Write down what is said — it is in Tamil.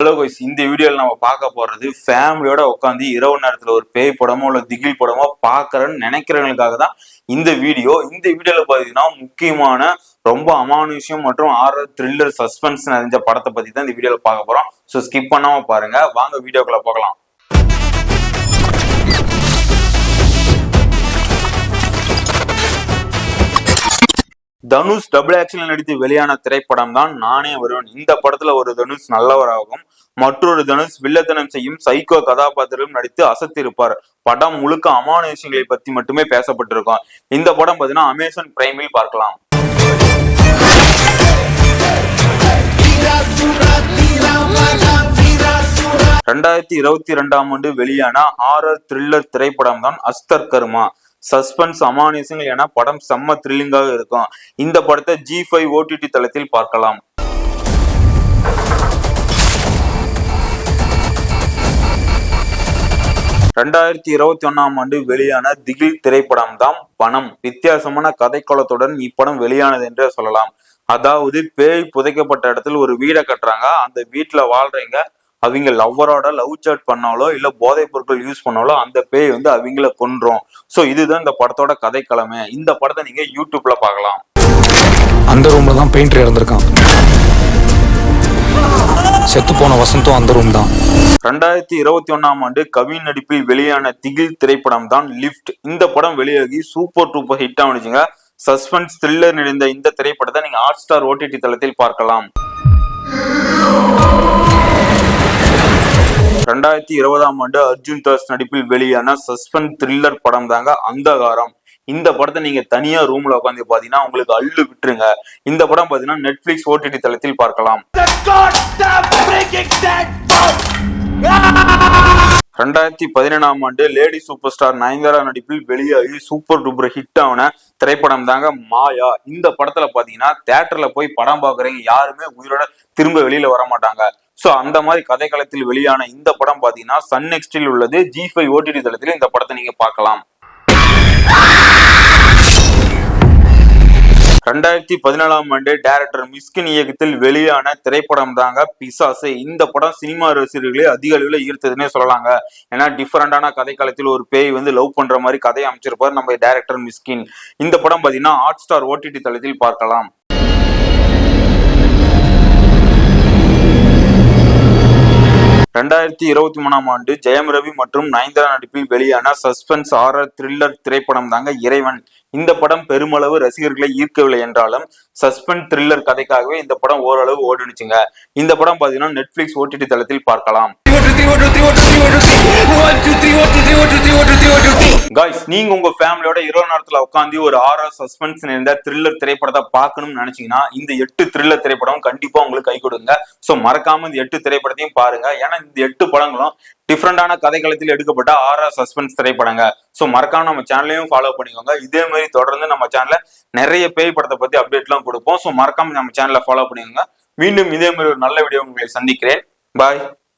ஹலோ guys இந்த வீடியோவில் நம்ம பார்க்க போறது ஃபேமிலியோட உட்காந்து இரவு நேரத்துல ஒரு பேய் படமோ இல்லை திகில் படமோ பார்க்குறேன்னு நினைக்கிறவங்களுக்காக தான் இந்த வீடியோ இந்த வீடியோல பாத்தீங்கன்னா முக்கியமான ரொம்ப அமானுஷ்யம் மற்றும் ஆர்ஆர் த்ரில்லர் சஸ்பென்ஸ் நிறைஞ்ச படத்தை பத்தி தான் இந்த வீடியோல பார்க்க போகிறோம் ஸோ ஸ்கிப் பண்ணாம பாருங்க. வாங்க வீடியோக்குள்ள பார்க்கலாம் தனுஷ் டபுள் ஆக்ஷன்ல நடித்து வெளியான திரைப்படம் தான் நானே வருவேன். இந்த படத்துல ஒரு தனுஷ் நல்லவராகும் மற்றொரு தனுஷ் வில்லத்தனம் செய்யும் சைக்கோ கதாபாத்திரம் நடித்து அசத்திருப்பார். படம் முழுக்க அமானுஷங்களை பத்தி மட்டுமே பேசப்பட்டிருக்கும். இந்த படம் பாத்தீங்கன்னா அமேசான் பிரைமில் பார்க்கலாம். ரெண்டாயிரத்தி இருபத்தி ரெண்டாம் ஆண்டு வெளியான ஹாரர் த்ரில்லர் திரைப்படம் தான் அஸ்தர் கர்மா. சஸ்பென்ஸ் அமானுஷங்கள் என படம் செம்ம த்ரில்லிங்காக இருக்கும். இந்த படத்தை ஜி ஃபைவ் ஓடிடி தளத்தில் பார்க்கலாம். ரெண்டாயிரத்தி இருபத்தி ஒன்னாம் ஆண்டு வெளியான திகில் திரைப்படம் தான் பணம். வித்தியாசமான கதைக்கோலத்துடன் இப்படம் வெளியானது என்றே சொல்லலாம். அதாவது பேய் புதைக்கப்பட்ட இடத்துல ஒரு வீடை கட்டுறாங்க. அந்த வீட்டுல வாழ்றீங்க அவங்க லவ்வரோட லவ் சாட் பண்ணாலோ இல்ல போதைப் பொருட்கள் யூஸ் பண்ணாலோ அந்த பேய் வந்து அவங்கள கொன்றும். சோ இதுதான் இந்த படத்தோட கதைக்களமே இந்த படத்தை நீங்க யூடியூப்ல பார்க்கலாம். அந்த ரூம்ல தான் பெயிண்டர் இறந்திருக்கான். செத்து போன வசந்தும் அந்த ரூம் தான். ரெண்டாயிரத்தி இருபத்தி ஒன்னாம் ஆண்டு கவின் நடிப்பில் வெளியான திகில் திரைப்படம் தான் லிஃப்ட் இந்த படம் வெளியாகி சூப்பர் டூப்பர் ஹிட் ஆனிச்சுங்க சஸ்பென்ஸ் த்ரில்லர் நிறைந்த இந்த திரைப்படத்தை நீங்க ஹாட் ஸ்டார் ஓடிடி தளத்தில் பார்க்கலாம். ரெண்டாயிரத்தி இருபதாம் ஆண்டு அர்ஜுன் தாஸ் நடிப்பில் வெளியான சஸ்பென்ஸ் த்ரில்லர் படம் தாங்க அந்தகாரம். இந்த படத்தை நீங்க தனியா ரூம்ல உட்காந்து பாத்தீங்கன்னா உங்களுக்கு அள்ளு விட்டுருங்க. இந்த படம் பாத்தீங்கன்னா நெட்ஃபிளிக்ஸ் ஓடிடி தளத்தில் பார்க்கலாம். ரெண்டாயிரத்தி பதினேழாம் ஆண்டு லேடி சூப்பர் ஸ்டார் நயன்தாரா நடிப்பில் வெளியாகி சூப்பர் டூப்பர் ஹிட் ஆன திரைப்படம் தாங்க மாயா. இந்த படத்துல பாத்தீங்கன்னா தியேட்டர்ல போய் படம் பாக்குறவங்க யாருமே உயிரோட திரும்ப வெளியில வர மாட்டாங்க சோ அந்த மாதிரி கதைக்களத்தில் வெளியான இந்த படம் பாத்தீங்கன்னா சன் நெக்ஸ்டில் உள்ளது. ஜி ஃபைவ் ஓடிடி தளத்தில் இந்த படத்தை நீங்க பார்க்கலாம். ரெண்டாயிரத்தி பதினேழாம் ஆண்டு டைரக்டர் மிஸ்கின் இயக்கத்தில் வெளியான திரைப்படம் தாங்க பிசாசு. இந்த படம் சினிமா ரசிகர்களை அதிக அளவில் ஈர்த்ததுன்னே சொல்லலாங்க. ஏன்னா டிஃபரெண்டான கதைக்களத்தில் ஒரு பேய் வந்து லவ் பண்ற மாதிரி கதையை அமைச்சிருப்பார் நம்ம டைரக்டர் மிஸ்கின். இந்த படம் பார்த்தீங்கன்னா ஹாட் ஸ்டார் ஓடிடி தளத்தில் பார்க்கலாம். ரெண்டாயிரத்தி இருபத்தி மூணாம் ஆண்டு ஜெயம் ரவி மற்றும் நயன்தாரா நடிப்பில் வெளியான சஸ்பென்ஸ் ஆரர் த்ரில்லர் திரைப்படம் தாங்க இறைவன் இந்த படம் பெருமளவு ரசிகர்களை ஈர்க்கவில்லை என்றாலும் சஸ்பென்ஸ் த்ரில்லர் கதைக்காகவே இந்த படம் ஓரளவு ஓடுனுச்சுங்க இந்த படம் பாத்தீங்கன்னா நெட்ஃபிளிக்ஸ் ஓடிடி தளத்தில் பார்க்கலாம் காய்ஸ் நீங்க உங்க ஃபேமிலியோட இரவு நேரத்துல உட்காந்து ஒரு ஆர்ஆர் சஸ்பென்ஸ் நிறைந்த த்ரில்லர் திரைப்படத்தை பார்க்கணும்னு நினைச்சீங்கன்னா இந்த எட்டு த்ரில்லர் திரைப்படம் கண்டிப்பா உங்களுக்கு கை கொடுங்க. சோ மறக்காம இந்த எட்டு திரைப்படத்தையும் பாருங்க. ஏன்னா இந்த எட்டு படங்களும் டிஃப்ரெண்டான கதைக்களத்தில் எடுக்கப்பட்ட ஆர்ஆர் சஸ்பென்ஸ் திரைப்படங்க. சோ மறக்காம நம்ம சேனலையும் ஃபாலோ பண்ணிக்கோங்க. இதே மாதிரி தொடர்ந்து நம்ம சேனல்ல நிறைய பேய் படத்தை பத்தி அப்டேட்லாம் கொடுப்போம். சோ மறக்காம நம்ம சேனலை ஃபாலோ பண்ணிக்கோங்க. மீண்டும் இதே மாதிரி ஒரு நல்ல வீடியோ உங்களை சந்திக்கிறேன். பாய்